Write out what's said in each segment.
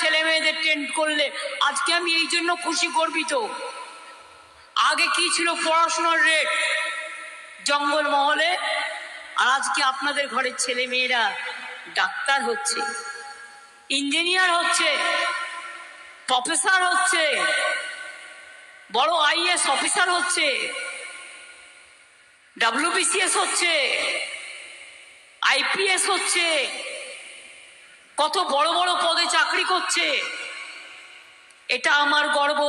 ছেলে মেয়েদের টেন্ট করলে আজকে আমি এই জন্য খুশি, গর্বিত। আগে কি ছিল পড়াশোনার রেট জঙ্গল মহলে আর আজকে আপনাদের ঘরের ছেলে মেয়েরা ডাক্তার হচ্ছে ইঞ্জিনিয়ার হচ্ছে প্রফেসর হচ্ছে, বড় আইএস অফিসার হচ্ছে ডাব্লিউবিসিএস হচ্ছে আইপিএস হচ্ছে কত বড় বড় পদে চাকরি করছে। এটা আমার গর্ব।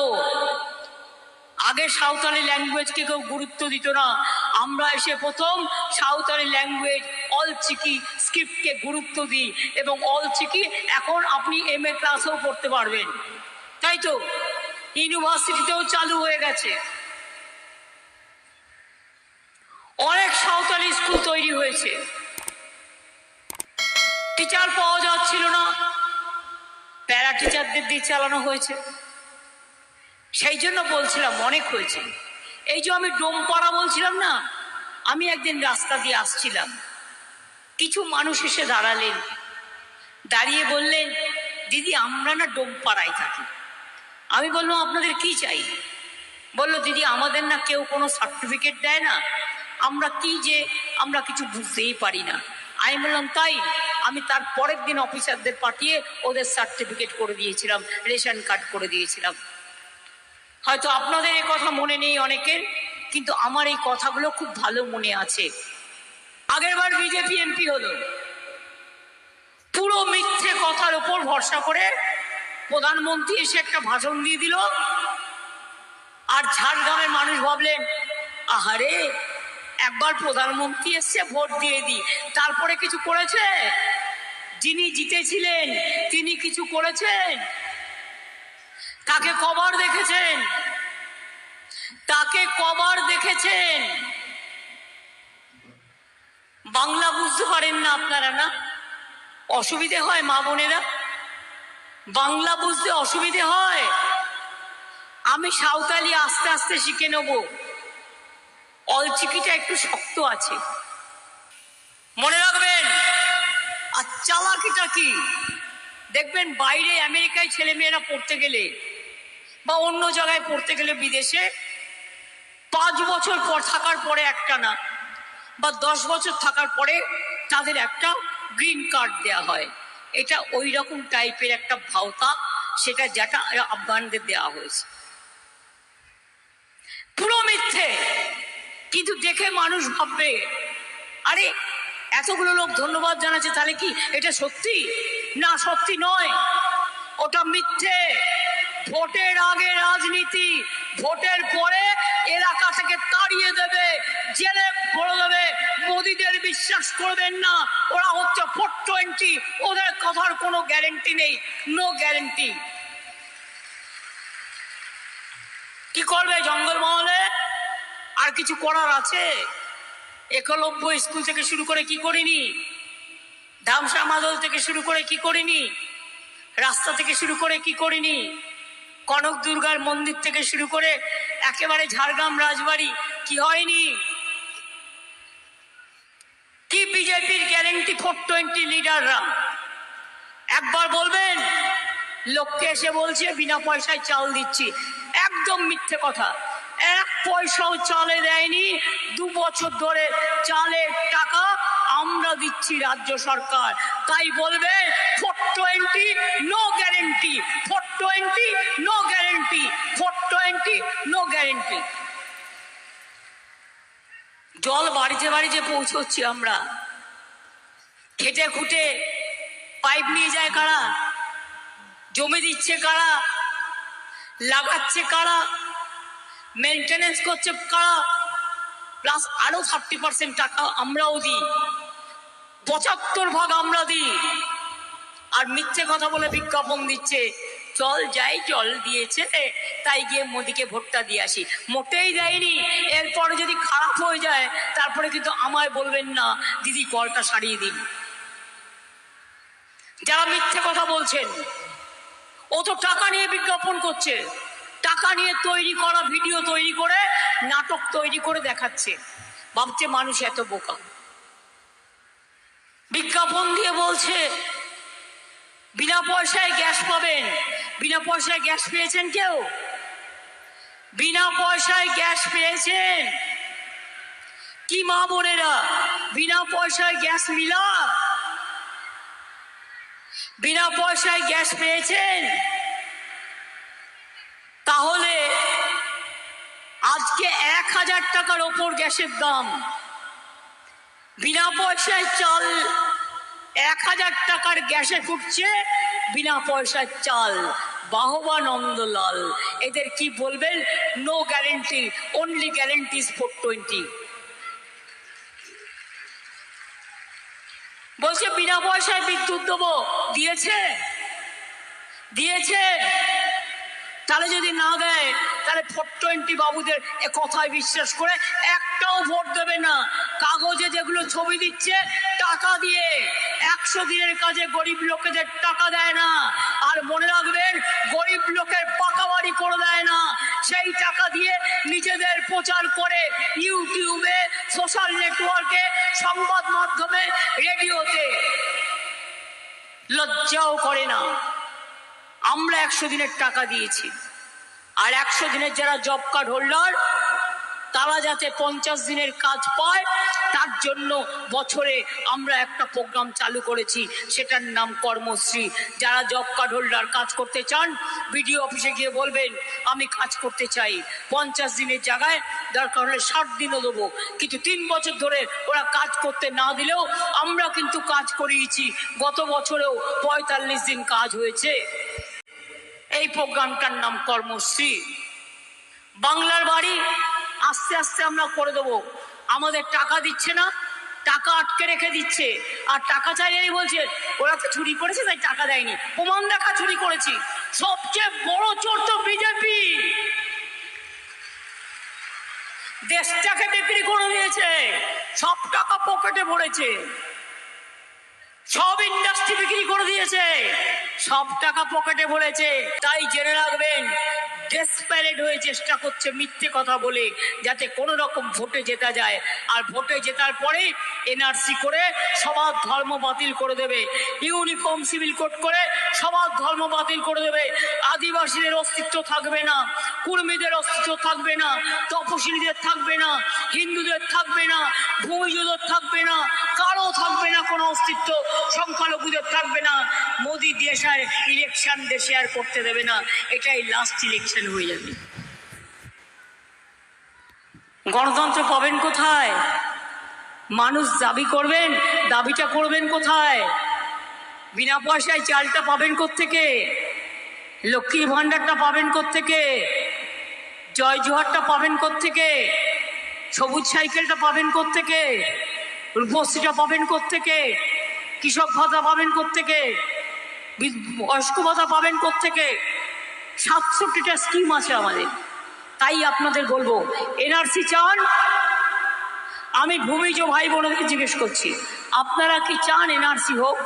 আগে সাঁওতালি ল্যাঙ্গুয়েজকে কেউ গুরুত্ব দিত না। আমরা এসে প্রথম সাঁওতালি ল্যাঙ্গুয়েজ অল চিকি স্ক্রিপ্টকে গুরুত্ব দিই এবং অল চিকি এখন আপনি এম এ ক্লাসেও পড়তে পারবেন। তাই তো? ইউনিভার্সিটিতেও চালু হয়ে গেছে। অনেক সাঁওতালি স্কুল তৈরি হয়েছে। টিচার পাওয়া যাচ্ছিল না। প্যারা টিচারদের দিয়ে চালানো হয়েছে। সেই জন্য বলছিলাম, অনেক হয়েছে। এই যে আমি ডোমপাড়া বলছিলাম না, আমি একদিন রাস্তা দিয়ে আসছিলাম। কিছু মানুষ এসে দাঁড়ালেন। দাঁড়িয়ে বললেন, দিদি, আমরা না ডোমপাড়ায় থাকি। আমি বললাম, আপনাদের কি চাই? বলল, দিদি, আমাদের না কেউ কোনো সার্টিফিকেট দেয় না। আমরা কি যে, আমরা কিছু বুঝতেই পারি না। আমি বললাম, তাই আমি তার পরের দিন অফিসারদের পাঠিয়ে ওদের সার্টিফিকেট করে দিয়েছিলাম, রেশন কার্ড করে দিয়েছিলাম। হয়তো আপনাদের এই কথা মনে নেই অনেকের, কিন্তু আমার এই কথাগুলো খুব ভালো মনে আছে। আগের বার বিজেপি এমপি হলো। পুরো মিথ্যে কথার উপর ভরসা করে প্রধানমন্ত্রী এসে একটা ভাষণ দিয়ে দিল। আর ঝাড়গ্রামের মানুষ ভাবলেন, আহারে একবার প্রধানমন্ত্রী এসছে ভোট দিয়ে দিই। তারপরে কিছু করেছে? যিনি জিতেছিলেন, তিনি কিছু করেছেন? তাকে কবার দেখেছেন? তাকে কবার দেখেছেন? বাংলা বুঝতে পারেন না আপনারা, না? অসুবিধে হয় মা বোনেরা? বাংলা বুঝতে অসুবিধে হয়? আমি সাঁওতালি আস্তে আস্তে শিখে নেব। অলচিকিটা একটু শক্ত আছে। মনে রাখবেন, আর চালাকিটা কি? দেখবেন বাইরে আমেরিকায় ছেলেমেয়েরা পড়তে গেলে বা অন্য জায়গায় পড়তে গেলে বিদেশে পাঁচ বছর পর থাকার পরে একটা না, বা দশ বছর থাকার পরে তাদের একটা গ্রিন কার্ড দেয়া হয়। এটা ওই রকম টাইপের একটা ভাওতা, সেটা যেটা আফগানদের দেওয়া হয়েছে। পুরো মিথ্যে! কিন্তু দেখে মানুষ ভাববে, আরে, এতগুলো লোক ধন্যবাদ জানাচ্ছে, তাহলে কি এটা সত্যি? না, সত্যি নয়। ওটা মিথ্যে। ভোটের আগে রাজনীতি, ভোটের পরে এলাকা থেকে তাড়িয়ে দেবে, জেলে ভরে দেবে। মোদীদের বিশ্বাস করবেন না, ওরা হচ্ছে ফোর টোয়েন্টি, ওদের কথার কোনো গ্যারেন্টি নেই, নো গ্যারেন্টি। কি করবে জঙ্গলমহলে আর কিছু করার আছে? একলব্য স্কুল থেকে শুরু করে কি করিনি? ধামসা মাদল থেকে শুরু করে কি করিনি? রাস্তা থেকে শুরু করে কি করিনি? কনক দুর্গার মন্দির থেকে শুরু করে একেবারে ঝাড়গ্রাম, রাজবাড়ি কি হয়নি? কি বিজেপির গ্যারেন্টি ফোর টোয়েন্টি লিডাররা একবার বলবেন? লোককে এসে বলছে, বিনা পয়সায় চাল দিচ্ছি। একদম মিথ্যে কথা। এক পয়সাও চালে দেয়নি। দু বছর ধরে চালের টাকা আমরা দিচ্ছি রাজ্য সরকার। তাই বলবে four twenty no guarantee four twenty no guarantee four twenty no guarantee জল বাড়িতে বাড়িতে পৌঁছচ্ছি আমরা। খেটে খুঁটে পাইপ নিয়ে যায় কারা? জমি দিচ্ছে কারা? লাগাচ্ছে কারা? মেনটেনেন্স করছে কারা? প্লাস আরও থার্টি পার্সেন্ট টাকা আমরাও দিই। পঁচাত্তর ভাগ আমরা দিই। আর মিথ্যে কথা বলে বিজ্ঞাপন দিচ্ছে। চল যাই, জল দিয়েছে। তাই গিয়ে মোদিকে ভোটটা দিয়ে আসি। মোটেই দেয়নি। এরপরে যদি খারাপ হয়ে যায়, তারপরে কিন্তু আমায় বলবেন না, দিদি, কলটা সারিয়ে দিন। যারা মিথ্যে কথা বলছেন, ও তো টাকা নিয়ে বিজ্ঞাপন করছে। টাকা নিয়ে তৈরি করা, ভিডিও তৈরি করে, নাটক তৈরি করে দেখাচ্ছে। ভাবছে মানুষ এত বোকা। বিজ্ঞাপন দিয়ে বলছে, বিনা পয়সায় গ্যাস পাবেন। বিনা পয়সায় গ্যাস পেয়েছেন কেউ? বিনা পয়সায় গ্যাস পেয়েছেন। কি মা বোনেরা, বিনা পয়সায় গ্যাস মিলা বিনা পয়সায় গ্যাস পেয়েছেন। তাহলে আজকে এক হাজার টাকার ওপর গ্যাসের দাম। বিনা পয়সায় চাল এক হাজার টাকার গ্যাসে ফুটছে, বিনা পয়সার চাল। বাহবা নন্দলাল, এদের কি বলবেন? No guarantee only guarantees four twenty বলছে, বিনা পয়সায় বিদ্যুৎ দেবো। দিয়েছে? দিয়েছে? তাহলে যদি না দেয়, তাহলে ফোর টোয়েন্টি বাবুদের এ কথায় বিশ্বাস করে একটাও ভোট দেবে না। কাগজে যেগুলো ছবি দিচ্ছে, টাকা দিয়ে। একশো দিনের কাজে গরিব লোকেদের টাকা দেয় না। আর মনে রাখবেন, গরিব লোকের পাকা বাড়ি করে দেয় না। সেই টাকা দিয়ে নিজেদের প্রচার করে ইউটিউবে, সোশ্যাল নেটওয়ার্কে, সংবাদ মাধ্যমে, রেডিওতে। লজ্জাও করে না। আমরা একশো দিনের টাকা দিয়েছি। আর একশো দিনের যারা জব কার্ড হোল্ডার তারা যাতে পঞ্চাশ দিনের কাজ পায়, তার জন্য বছরে আমরা একটা প্রোগ্রাম চালু করেছি, সেটার নাম কর্মশ্রী। যারা জব কার্ড হোল্ডার কাজ করতে চান বিডিও অফিসে গিয়ে বলবেন, আমি কাজ করতে চাই। পঞ্চাশ দিনের জায়গায় দরকার হলে ষাট দিনও দেবো। কিন্তু তিন বছর ধরে ওরা কাজ করতে না দিলেও আমরা কিন্তু কাজ করিয়েছি। গত বছরেও পঁয়তাল্লিশ দিন কাজ হয়েছে। এই প্রোগ্রামটার নাম কর্মশ্রী। বাংলার বাড়ি, আস্তে আস্তে আমরা করে দেবো। আমাদের টাকা দিচ্ছে না, টাকা আটকে রেখে দিচ্ছে। আর টাকা চাইলেই বলছে, ওরা তো চুরি করেছে, তাই টাকা দেয়নি। প্রমাণ দেখা, চুরি করেছি। সবচেয়ে বড় চোর তো বিজেপি। দেশটাকে বিক্রি করে দিয়েছে। সব টাকা পকেটে ভরেছে। সব ইন্ডাস্ট্রি বিক্রি করে দিয়েছে। সব টাকা পকেটে ভরেছে। তাই জেনে রাখবেন ডেসপারেট হয়ে চেষ্টা করছে মিথ্যে কথা বলে, যাতে কোনো রকম ভোটে জেতা যায়। আর ভোটে জেতার পরে এনআরসি করে সবার ধর্ম বাতিল করে দেবে। ইউনিফর্ম সিভিল কোড করে সবার ধর্ম বাতিল করে দেবে। আদিবাসীদের অস্তিত্ব থাকবে না, কুর্মীদের অস্তিত্ব থাকবে না, তপশিলীদের থাকবে না। হিন্দুদের থাকবে না ভূমিজদের থাকবে না, কারও থাকবে না কোনো অস্তিত্ব, সংখ্যালঘুদের থাকবে না। মোদি দেশের ইলেকশন দেশে আর করতে দেবে না, এটাই লাস্ট ইলেকশন হয়ে যাবে। গণতন্ত্র পাবেন কোথায়? মানুষ দাবি করবেন, দাবিটা করবেন কোথায়? বিনা পয়সায় চালটা পাবেন কোত্থেকে? লক্ষ্মীর ভাণ্ডারটা পাবেন কোত্থেকে? জয় জোহারটা পাবেন কোত্থেকে? সবুজ সাইকেলটা পাবেন কোত্থেকে? রূপশ্রীটা পাবেন কোত্থেকে? কৃষক ভাতা পাবেন কোত্থেকে? বয়স্ক ভাতা পাবেন কোত্থেকে? সাতষট্টিটা স্কিম আছে আমাদের। তাই আপনাদের বলব, এনআরসি চান? আমি ভূমিজ ভাই বোনদের জিজ্ঞেস করছি, আপনারা কি চান এনআরসি হোক?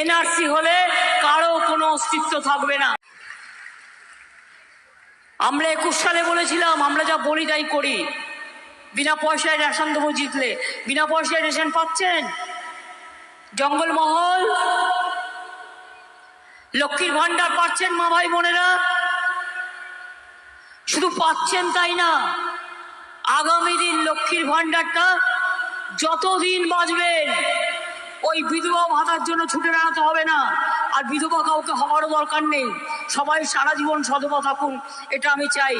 এনআরসি হলে কারও কোনো অস্তিত্ব থাকবে না। আমরা একুশ সালে বলেছিলাম, আমরা যা বলি তাই করি। বিনা পয়সায় রেশন দেবো জিতলে। বিনা পয়সায় রেশন পাচ্ছেন? জঙ্গলমহল লক্ষ্মীর ভান্ডার পাচ্ছেন মা ভাই বোনেরা? শুধু পাচ্ছেন তাই না, আগামী দিন লক্ষ্মীর ভান্ডারটা যতদিন বাঁচবেন ওই বিধবা ভাতার জন্য ছুটে বেড়াতে হবে না। আর বিধবা কাউকে হওয়ারও দরকার নেই। সবাই সারা জীবন সধবা থাকুন, এটা আমি চাই।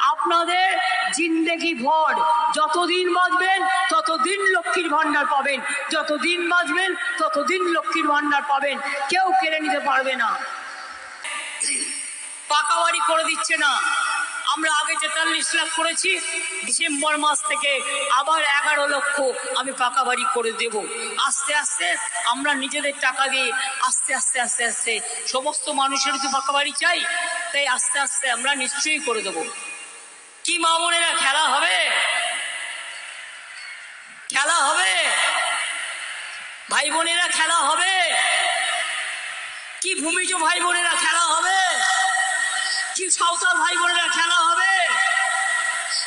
আপনাদের জিন্দেগি ভর। যতদিন বাঁচবেন, ততদিন লক্ষ্মীর ভান্ডার পাবেন। যতদিন বাঁচবেন, ততদিন লক্ষ্মীর ভান্ডার পাবেন। কেউ কেড়ে নিতে পারবে না। পাকা বাড়ি করে দিচ্ছে না। আমরা আগে তেতাল্লিশ লাখ করেছি, ডিসেম্বর মাস থেকে আবার এগারো লক্ষ আমি পাকা বাড়ি করে দেব। আস্তে আস্তে আমরা নিজেদের টাকা দিয়ে আস্তে আস্তে আস্তে আস্তে সমস্ত মানুষের তো পাকা বাড়ি চাই, তাই আস্তে আস্তে আমরা নিশ্চয়ই করে দেব। কি মা বোনেরা, খেলা হবে? খেলা হবে? ভাই বোনেরা, খেলা হবে? কি ভূমিজ ভাই বোনেরা, খেলা হবে? কি সাঁওতাল ভাই বোনেরা খেলা হবে?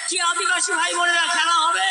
কি আদিবাসী ভাই বোনেরা খেলা হবে?